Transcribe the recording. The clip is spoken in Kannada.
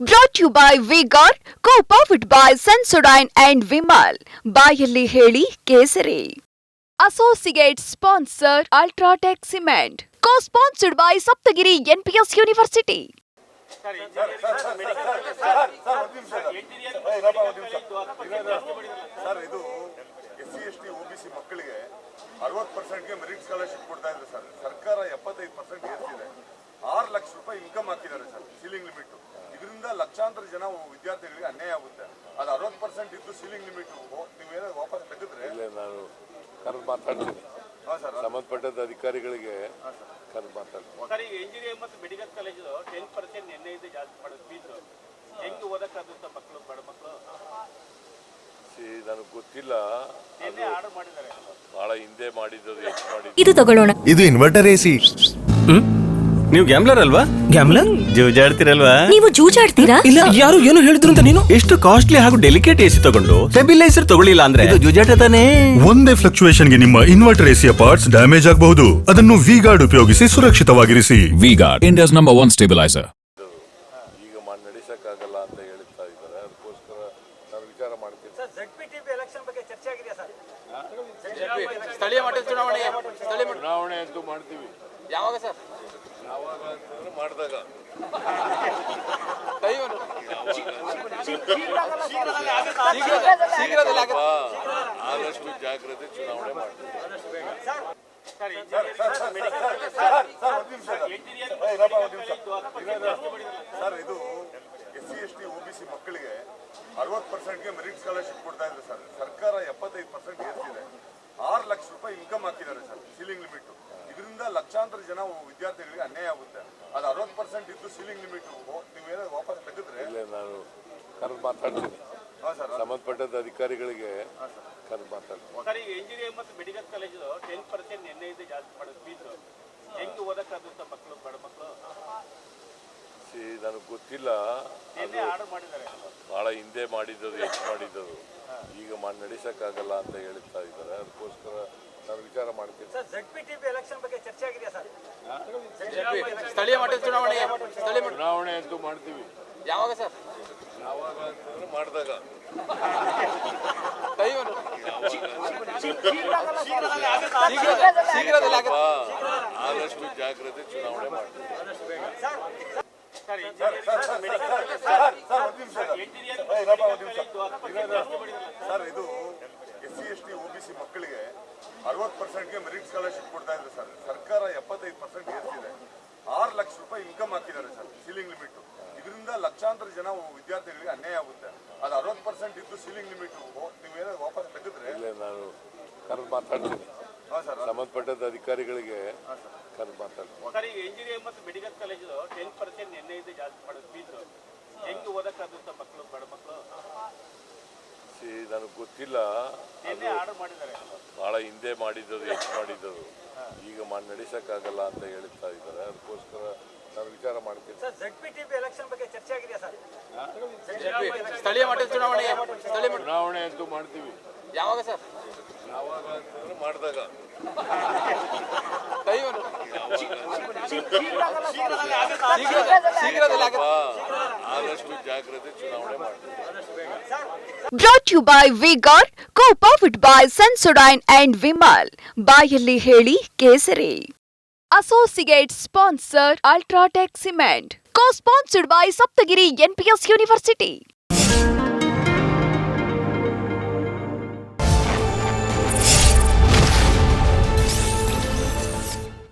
Brought you by V Guard co powered by Sensodyne and Vimal ಬಾಯಲ್ಲಿ ಹೇಳಿ ಕೇಸರಿ. Associate sponsor UltraTech cement co sponsored by Saptagiri NPS university ಮಕ್ಕಳಿಗೆ ಅರವತ್ತು ಪರ್ಸೆಂಟ್ಗೆ ಮೆರಿಟ್ ಸ್ಕಾಲರ್ಶಿಪ್ ಕೊಡ್ತಾ ಇದ್ದಾರೆ ಸರ್ ಸರ್ಕಾರ ಎಪ್ಪತ್ತೈದು ಪರ್ಸೆಂಟ್ ಏರ್ಸಿದೆ. ಆರು ಲಕ್ಷ ರೂಪಾಯಿ ಇನ್ಕಮ್ ಹಾಕಿದ್ದಾರೆ ಸರ್ ಸೀಲಿಂಗ್ ಲಿಮಿಟ್ ಲಕ್ಷಾಂತರ ಜನ ವಿದ್ಯಾರ್ಥಿಗಳಿಗೆ ಅನ್ಯಾಯ ಆಗುತ್ತೆ. ಅದು ಅರವತ್ತು ಪರ್ಸೆಂಟ್ ಇದ್ದು ಸೀಲಿಂಗ್ ಲಿಮಿಟ್ ನೀವೇನಾದ್ರು ವಾಪಸ್ ತೆಗೆದ್ರೆ? ಇಲ್ಲ ನಾನು ಕರೆದು ಮಾತಾಡ್ತೀನಿ. ಹಾಂ ಸರ್ ಸಂಬಂಧಪಟ್ಟದ ಅಧಿಕಾರಿಗಳಿಗೆ ಕರೆದು ಮಾತಾಡ್ತೀನಿ. ಸರ್ ಈಗ ಇಂಜಿನಿಯರಿಂಗ್ ಮತ್ತು ಮೆಡಿಕಲ್ ಕಾಲೇಜು ಟೆನ್ ಪರ್ಸೆಂಟ್ ನಿನ್ನೆಯಿಂದ ಜಾಸ್ತಿ ಮಾಡೋದು ಫೀಸು ಹೆಂಗೆ ಓದಕ್ಕಾಗುತ್ತೆ ಮಕ್ಕಳು ಬಡ ಮಕ್ಕಳು ಸಿ ನನಗೆ ಗೊತ್ತಿಲ್ಲ. ನಿನ್ನೆ ಆರ್ಡರ್ ಮಾಡಿದ್ದಾರೆ. ಭಾಳ ಹಿಂದೆ ಮಾಡಿದ್ದು. ಇದು ತಗೊಳ್ಳೋಣ. ಇದು ಇನ್ವರ್ಟರ್ ಎಸಿ ನೀವು ಗ್ಯಾಮ್ಲರ್ ಅಲ್ವಾ? ಗ್ಯಾಮ್ಲರ್ ಜೂಜಾಡ್ತಿರಲ್ವಾ? ನೀವು ಜೂಜಾಡ್ತೀರಾ? ಇಲ್ಲ ಯಾರು ಏನು ಹೇಳಿದ್ರು ಅಂತ ನೀನು? ಎಷ್ಟು ಕಾಸ್ಟ್ಲಿ ಹಾಗೂ ಡೆಲಿಕೇಟ್ ಎಸಿ ತಗೊಂಡು ಸ್ಟೆಬಿಲೈಸರ್ ತಗೊಳ್ಳಿಲ್ಲ ಅಂದ್ರೆ? ಇದು ಜೂಜಾಟ ತಾನೇ. ಒಂದೇ ಫ್ಲಕ್ಚುಯೇಷನ್ಗೆ ನಿಮ್ಮ ಇನ್ವರ್ಟರ್ ಎಸಿಯ ಪಾರ್ಟ್ಸ್ ಡ್ಯಾಮೇಜ್ ಆಗಬಹುದು. ಅದನ್ನು ವಿ ಗಾರ್ಡ್ ಉಪಯೋಗಿಸಿ ಸುರಕ್ಷಿತವಾಗಿರಿಸಿ. V Guard India's number one stabiliser ಈಗ ಮಾಡಿ ನಡೆಸೋಕ್ಕಾಗಲ್ಲ ಅಂತ ಹೇಳ್ತಾ ಇದ್ದಾರೆ ಅದಕ್ಕೋಸ್ಕರ ನಾನು ವಿಚಾರ ಮಾಡ್ತೀನಿ ಸ್ಥಳೀಯ ಮಟ್ಟದ ಚುನಾವಣೆ ಸ್ಥಳೀಯ ಮಟ್ಟ ಚುನಾವಣೆ ಅಂತೂ ಮಾಡ್ತೀವಿ. ಯಾವಾಗ ಸರ್? ಯಾವಾಗ ಅಂತಂದ್ರೆ ಮಾಡಿದಾಗ ಶೀಘ್ರದಲ್ಲಿ ಆಗುತ್ತೆ. ಆದಷ್ಟು ಜಾಗ್ರತೆ ಚುನಾವಣೆ ಮಾಡ್ತೀವಿ. ಸರ್ ಇದು S C S T O B C ಮಕ್ಕಳಿಗೆ ಅರವತ್ತು ಪರ್ಸೆಂಟ್ಗೆ ಮೆರಿಟ್ ಸ್ಕಾಲರ್ಶಿಪ್ ಕೊಡ್ತಾ ಇದ್ದಾರೆ ಸರ್ ಸರ್ಕಾರ ಎಪ್ಪತ್ತೈದು ಪರ್ಸೆಂಟ್ ಏರ್ಸಿದೆ ಆರು ಲಕ್ಷ ರೂಪಾಯಿ ಇನ್ಕಮ್ ಹಾಕಿದ್ದಾರೆ ಸರ್ ಸೀಲಿಂಗ್ ಲಿಮಿಟ್ ಇದರಿಂದ ಲಕ್ಷಾಂತರ ಜನ ವಿದ್ಯಾರ್ಥಿಗಳಿಗೆ ಅನ್ಯಾಯ ಆಗುತ್ತೆ. ಅದು ಅರವತ್ತು ಪರ್ಸೆಂಟ್ ಇದ್ದು ಸೀಲಿಂಗ್ ಲಿಮಿಟ್ ನೀವೇನಾದ್ರು ವಾಪಸ್ ತೆಗೆದ್ರೆ ಇಲ್ಲೇ ನಾನು ಕರೆದು ಮಾತಾಡ್ತೀನಿ ಸಂಬಂಧಪಟ್ಟದ ಅಧಿಕಾರಿಗಳಿಗೆ ಕರೆದು ಮಾತಾಡ್ತೀನಿ ಸರ್ ಈಗ ಇಂಜಿನಿಯರಿಂಗ್ ಮತ್ತು ಮೆಡಿಕಲ್ ಕಾಲೇಜು ಟೆನ್ ಪರ್ಸೆಂಟ್ ನಿನ್ನೆಯಿಂದ ಜಾಸ್ತಿ ಮಾಡೋದು ಫೀಸು ಹೆಂಗೆ ಓದಕ್ಕಾದಂಥ ಮಕ್ಕಳು ಬಡ ಮಕ್ಕಳು ಸಿ ನನಗೆ ಗೊತ್ತಿಲ್ಲ. ನಿನ್ನೆ ಆರ್ಡರ್ ಮಾಡಿದ್ದಾರೆ. ಭಾಳ ಹಿಂದೆ ಮಾಡಿದ್ದು ಎಷ್ಟು ಮಾಡಿದ್ದು ಈಗ ಮಾಡಿ ನಡೆಸೋಕ್ಕಾಗಲ್ಲ ಅಂತ ಹೇಳ್ತಾ ಇದ್ದಾರೆ. ಅದಕ್ಕೋಸ್ಕರ ನಾನು ವಿಚಾರ ಮಾಡ್ತೀವಿ ಸ್ಥಳೀಯ ಮಟ್ಟದ ಚುನಾವಣೆ ಸ್ಥಳೀಯ ಮಟ್ಟ ಚುನಾವಣೆ ಅಂತೂ ಮಾಡ್ತೀವಿ ಯಾವಾಗ ಸರ್ ಯಾವಾಗ ಅಂತಂದ್ರೆ ಮಾಡಿದಾಗ ಶೀಘ್ರದಲ್ಲಿ ಆಗುತ್ತೆ ಆದಷ್ಟು ಜಾಗ್ರತೆ ಚುನಾವಣೆ ಮಾಡ್ತೀವಿ ಸರ್ ಇಂಜಿನಿಯರಿಂಗ್ ಸರ್ ಸರ್ ಇದು S C S T O B C ಮಕ್ಕಳಿಗೆ ಅರವತ್ತು ಪರ್ಸೆಂಟ್ಗೆ ಮೆರಿಟ್ ಸ್ಕಾಲರ್ಶಿಪ್ ಕೊಡ್ತಾ ಇದ್ದಾರೆ ಸರ್. ಸರ್ಕಾರ ಎಪ್ಪತ್ತೈದು ಪರ್ಸೆಂಟ್ ಏರಿಸಿದೆ ಆರು ಲಕ್ಷ ರೂಪಾಯಿ ಇನ್ಕಮ್ ಹಾಕಿದ್ದಾರೆ ಸರ್ ಸೀಲಿಂಗ್ ಲಿಮಿಟ್ ಇದರಿಂದ ಲಕ್ಷಾಂತರ ಜನ ವಿದ್ಯಾರ್ಥಿಗಳಿಗೆ ಅನ್ಯಾಯ ಆಗುತ್ತೆ. ಅದು ಅರವತ್ತು ಪರ್ಸೆಂಟ್ ಇದ್ದು ಸೀಲಿಂಗ್ ಲಿಮಿಟ್ ನೀವೇನಾದ್ರು ವಾಪಸ್ ತೆಗೆದ್ರೆ? ಇಲ್ಲೇ ನಾನು ಕರೆದು ಮಾತಾಡ್ತೀನಿ. ಹಾಂ ಸರ್ ಸಂಬಂಧಪಟ್ಟದ ಅಧಿಕಾರಿಗಳಿಗೆ ಕರೆದು ಮಾತಾಡ್ತೀನಿ. ಇಂಜಿನಿಯರಿಂಗ್ ಮತ್ತು ಮೆಡಿಕಲ್ ಕಾಲೇಜು ಟೆನ್ ಪರ್ಸೆಂಟ್ ನಿನ್ನೆಯಿಂದ ಜಾಸ್ತಿ ಮಾಡೋದು ಫೀಸು ಹೆಂಗೆ ಓದಕ್ಕಾಗುತ್ತೆ ಮಕ್ಕಳು ಬಡ ಮಕ್ಕಳು ಸಿ ನನಗೆ ಗೊತ್ತಿಲ್ಲ. ಮಾಡಿದ್ದಾರೆ. ಭಾಳ ಹಿಂದೆ ಮಾಡಿದ್ದು ಎಷ್ಟು ಮಾಡಿದ್ದು ಈಗ ಮಾಡಿ ನಡೆಸೋಕ್ಕಾಗಲ್ಲ ಅಂತ ಹೇಳ್ತಾ ಇದ್ದಾರೆ. ಅದಕ್ಕೋಸ್ಕರ ನಾನು ವಿಚಾರ ಮಾಡ್ತೀನಿ. ಸ್ಥಳೀಯ ಮಟ್ಟದ ಚುನಾವಣೆ ಚುನಾವಣೆ ಅಂತೂ ಮಾಡ್ತೀವಿ. ಯಾವಾಗ ಸರ್? ಯಾವಾಗ ಅಂತಂದ್ರೆ ಮಾಡಿದಾಗ. ಶೀಘ್ರದಲ್ಲಿ ಆಗುತ್ತೆ ಆದಷ್ಟು ಜಾಗ್ರತೆ ಚುನಾವಣೆ ಮಾಡ್ತೀವಿ. Brought you by V Guard co powered by Sensodyne and Vimal ಬಾಯಲ್ಲಿ ಹೇಳಿ ಕೇಸರಿ. Associate sponsor UltraTech cement co sponsored by Saptagiri NPS university